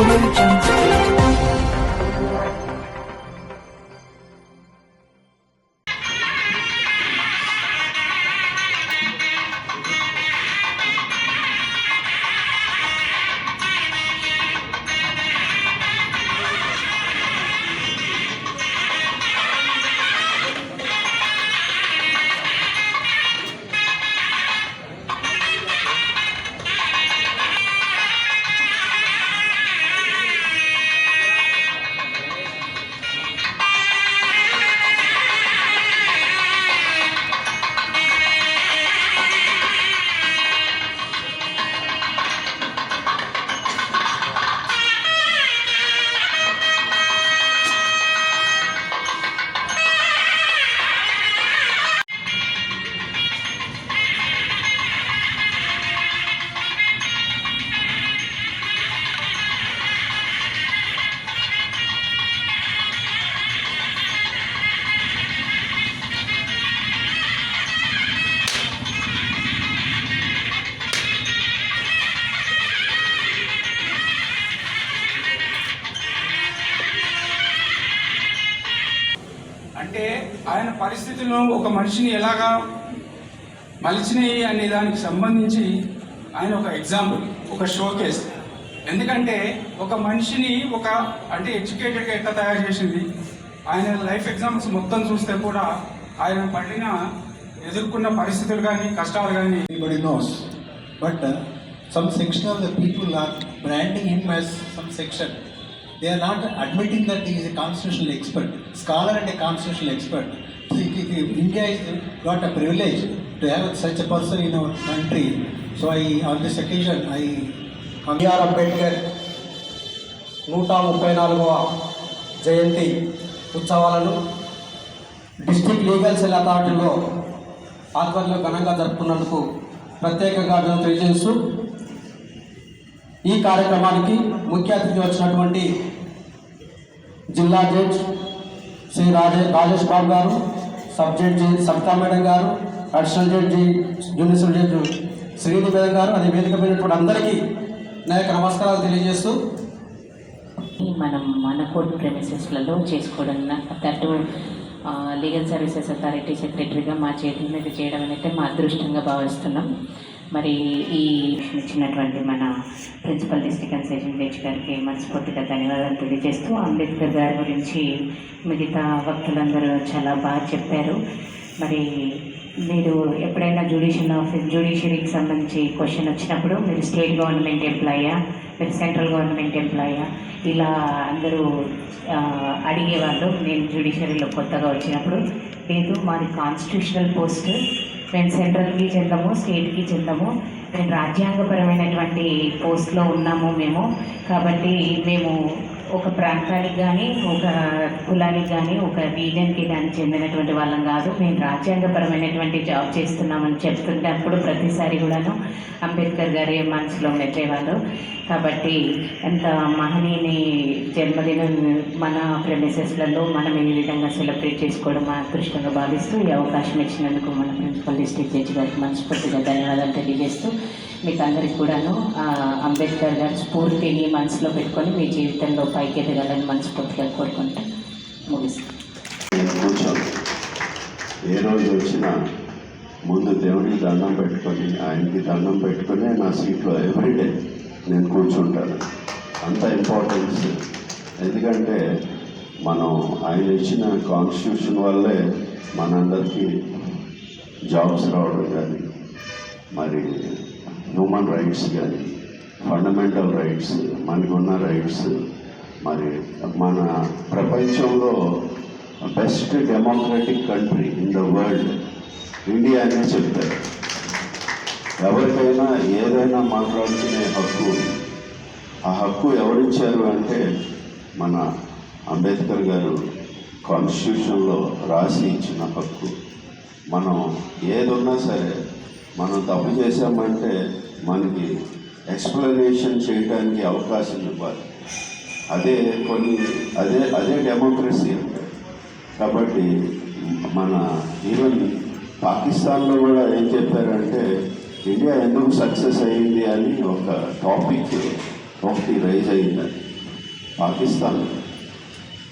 olurken అంటే ఆయన పరిస్థితులను ఒక మనిషిని ఎలాగా మలిచినాయి అనే దానికి సంబంధించి ఆయన ఒక ఎగ్జాంపుల్ ఒక షోకేస్ ఎందుకంటే ఒక మనిషిని ఒక అంటే ఎడ్యుకేటెడ్గా ఎట్లా తయారు చేసింది? ఆయన లైఫ్ ఎగ్జాంపుల్స్ మొత్తం చూస్తే కూడా ఆయన పడిన ఎదుర్కొన్న పరిస్థితులు కానీ కష్టాలు కానీ knows but some section of the people are branding him as some section they are not admitting that is a constitutional expert scholar and a constitutional expert India is got a privilege to have such a person in our country so I on this occasion I B R Ambedkar నూట ముప్పై నాలుగవ జయంతి ఉత్సవాలను district legal cell అథారిటీలో ఆధ్వర్యంలో ఘనంగా జరుపుకున్నందుకు ప్రత్యేకంగా మేము తెలియజేస్తూ ఈ కార్యక్రమానికి ముఖ్య అతిథి వచ్చినటువంటి జిల్లా జడ్జ్ శ్రీ రాజే రాజేష్ బాబు గారు సబ్ జడ్జి సబితా మేడం గారు additional judge junior judge Srini madam గారు అదే వేదిక పోయినటువంటి అందరికీ నా యొక్క నమస్కారాలు తెలియజేస్తూ మనం మన కోర్టు ప్రెమిసెస్లలో చేసుకోవడం దట్టు లీగల్ సర్వీసెస్ అథారిటీ సెక్రటరీగా మా చేతుల మీద చేయడం అనేది మా అదృష్టంగా భావిస్తున్నాం. మరి ఈ ఇచ్చినటువంటి మన ప్రిన్సిపల్ డిస్ట్రిక్ట్ అండ్ సెషన్ గారికి మనస్ఫూర్తిగా ధన్యవాదాలు తెలియజేస్తూ అంబేద్కర్ గారి గురించి మిగతా వక్తులందరూ చాలా బాగా చెప్పారు. మరి మీరు ఎప్పుడైనా జ్యుడిషియల్ ఆఫీస్ జ్యుడిషియరీకి సంబంధించి క్వశ్చన్ వచ్చినప్పుడు మీరు స్టేట్ గవర్నమెంట్ ఎంప్లాయా మీరు సెంట్రల్ గవర్నమెంట్ ఎంప్లాయా ఇలా అందరూ అడిగేవాళ్ళు. నేను జ్యుడిషియరీలో కొత్తగా వచ్చినప్పుడు లేదు మాది కాన్స్టిట్యూషనల్ పోస్ట్. మేము సెంట్రల్కి చెందము స్టేట్కి చెందము. మేము రాజ్యాంగపరమైనటువంటి పోస్ట్లో ఉన్నాము మేము. కాబట్టి మేము ఒక ప్రాంతానికి కానీ ఒక కులానికి కానీ ఒక రీజన్కి కానీ చెందినటువంటి వాళ్ళం కాదు. మేము రాజ్యాంగపరమైనటువంటి జాబ్ చేస్తున్నామని చెప్తున్నప్పుడు ప్రతిసారి కూడాను అంబేద్కర్ గారి మనసులో మెచ్చేవాళ్ళు కాబట్టి ఎంత మహనీయుని జన్మదినం మన ప్రెమిసెస్లలో మనం ఈ విధంగా సెలబ్రేట్ చేసుకోవడం మా అదృష్టంగా భావిస్తూ ఈ అవకాశం ఇచ్చినందుకు మన ప్రిన్సిపల్ డిస్ట్రిక్ట్ జడ్జి గారికి మనస్ఫూర్తిగా ధన్యవాదాలు తెలియజేస్తూ మీకు అందరికి కూడాను అంబేద్కర్ గారి స్ఫూర్తిని మనసులో పెట్టుకొని మీ జీవితంలో పైకి ఎదగాలని మనస్ఫూర్తిగా కోరుకుంటా ముగిస్తాను. నేను ఏ రోజు వచ్చినా ముందు దేవుడికి దండం పెట్టుకొని ఆయనకి దండం పెట్టుకొని నా సీట్లో ఎవ్రీడే నేను కూర్చుంటాను. అంత ఇంపార్టెన్స్ ఎందుకంటే మనం ఆయన ఇచ్చిన కాన్స్టిట్యూషన్ వల్లే మనందరికీ జాబ్స్ రావడం కానీ మరి హ్యూమన్ రైట్స్ కానీ ఫండమెంటల్ రైట్స్ మనకున్న రైట్స్ మరి మన ప్రపంచంలో best democratic country in the world India అనే చెప్తారు. ఎవరికైనా ఏదైనా మాట్లాడుకునే హక్కు ఉంది. ఆ హక్కు ఎవరిచ్చారు అంటే మన అంబేద్కర్ గారు కాన్స్టిట్యూషన్లో రాసి ఇచ్చిన హక్కు. మనం ఏదున్నా సరే మనం తప్పు చేశామంటే మనకి ఎక్స్ప్లెనేషన్ చేయడానికి అవకాశం ఇవ్వాలి. అదే కొన్ని అదే అదే డెమోక్రసీ కాబట్టి మన ఈవెన్ పాకిస్తాన్లో కూడా ఏం చెప్పారంటే ఇండియా ఎందుకు సక్సెస్ అయ్యింది అని ఒక టాపిక్ ఒకటి రైజ్ అయింది పాకిస్తాన్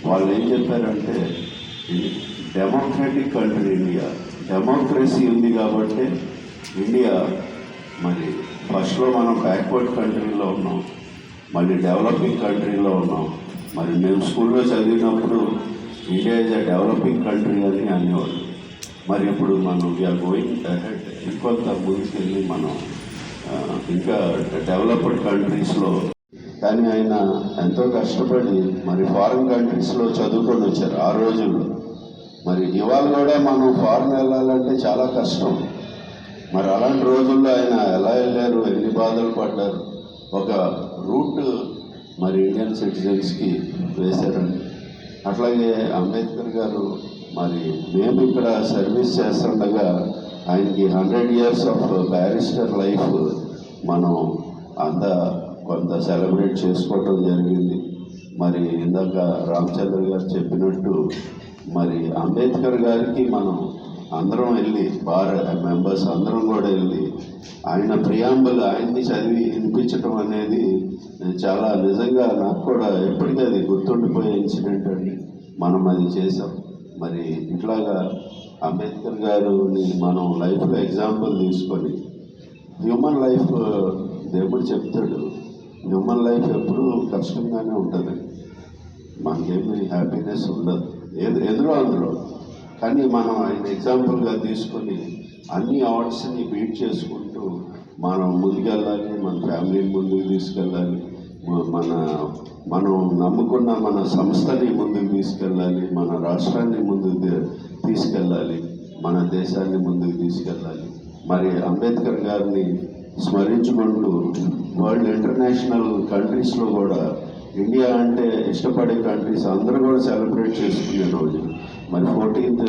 వాళ్ళు ఏం చెప్పారంటే డెమోక్రటిక్ కంట్రీ ఇండియా డెమోక్రసీ ఉంది కాబట్టి ఇండియా మరి ఫస్ట్లో మనం బ్యాక్వర్డ్ కంట్రీలో ఉన్నాం. మళ్ళీ డెవలపింగ్ కంట్రీలో ఉన్నాం. మరి మేము స్కూల్లో చదివినప్పుడు India is a developing country అని అనేవాళ్ళు. మరి ఇప్పుడు మనం వీఆర్ గోయింగ్ అహెడ్ ఇంకొంత ముందుకెళ్ళి మనం ఇంకా డెవలప్డ్ కంట్రీస్లో కానీ ఆయన ఎంతో కష్టపడి మరి ఫారిన్ కంట్రీస్లో చదువుకొని వచ్చారు ఆ రోజుల్లో. మరి ఇవాళ కూడా మనం ఫారిన్ వెళ్ళాలంటే చాలా కష్టం. మరి అలాంటి రోజుల్లో ఆయన ఎలా వెళ్ళారు ఎన్ని బాధలు పడ్డారు ఒక రూట్ మరి ఇండియన్ సిటిజన్స్కి వేశారండి. అట్లాగే అంబేద్కర్ గారు మరి మేము ఇక్కడ సర్వీస్ చేస్తుండగా ఆయనకి hundred years of barrister life మనం అంత కొంత సెలబ్రేట్ చేసుకోవటం జరిగింది. మరి ఇందాక రామచంద్ర గారు చెప్పినట్టు మరి అంబేద్కర్ గారికి మనం అందరం వెళ్ళి బార్ మెంబర్స్ అందరం కూడా వెళ్ళి ఆయన ప్రియాంబులు ఆయన్ని చదివి వినిపించడం అనేది చాలా నిజంగా నాకు కూడా ఎప్పటికీ అది గుర్తుండిపోయే ఇన్సిడెంట్ అండి. మనం అది చేసాం మరి ఇట్లాగా అంబేద్కర్ గారుని మనం లైఫ్లో ఎగ్జాంపుల్ తీసుకొని హ్యూమన్ లైఫ్ దేవుడు చెప్తాడు హ్యూమన్ లైఫ్ ఎప్పుడూ కష్టంగానే ఉంటుంది. మనకేమి హ్యాపీనెస్ ఉండదు. ఏది ఎదురు అందులో? కానీ మనం ఆయన ఎగ్జాంపుల్గా తీసుకొని అన్ని అవార్డ్స్ని బీట్ చేసుకుంటూ మనం ముందుకెళ్ళాలి మన ఫ్యామిలీని ముందుకు తీసుకెళ్ళాలి మన మనం నమ్ముకున్న మన సంస్థని ముందుకు తీసుకెళ్ళాలి మన రాష్ట్రాన్ని ముందుకు తీసుకెళ్ళాలి మన దేశాన్ని ముందుకు తీసుకెళ్ళాలి. మరి అంబేద్కర్ గారిని స్మరించుకుంటూ వరల్డ్ ఇంటర్నేషనల్ కంట్రీస్లో కూడా ఇండియా అంటే ఇష్టపడే కంట్రీస్ అందరూ కూడా సెలబ్రేట్ చేసుకునే రోజు. మరి ఫోర్టీన్త్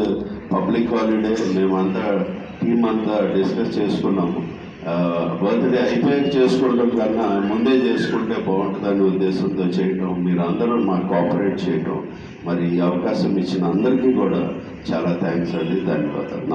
పబ్లిక్ హాలిడే మేమంతా టీం అంతా డిస్కస్ చేసుకున్నాము. బర్త్డే అయిపోయాక చేసుకోవడం కన్నా ముందే చేసుకుంటే బాగుంటుందనే ఉద్దేశంతో చేయటం మీరు అందరూ మాకు కోఆపరేట్ చేయటం మరి ఈ అవకాశం ఇచ్చిన అందరికీ కూడా చాలా థ్యాంక్స్ అండి ధన్యవాదాలు.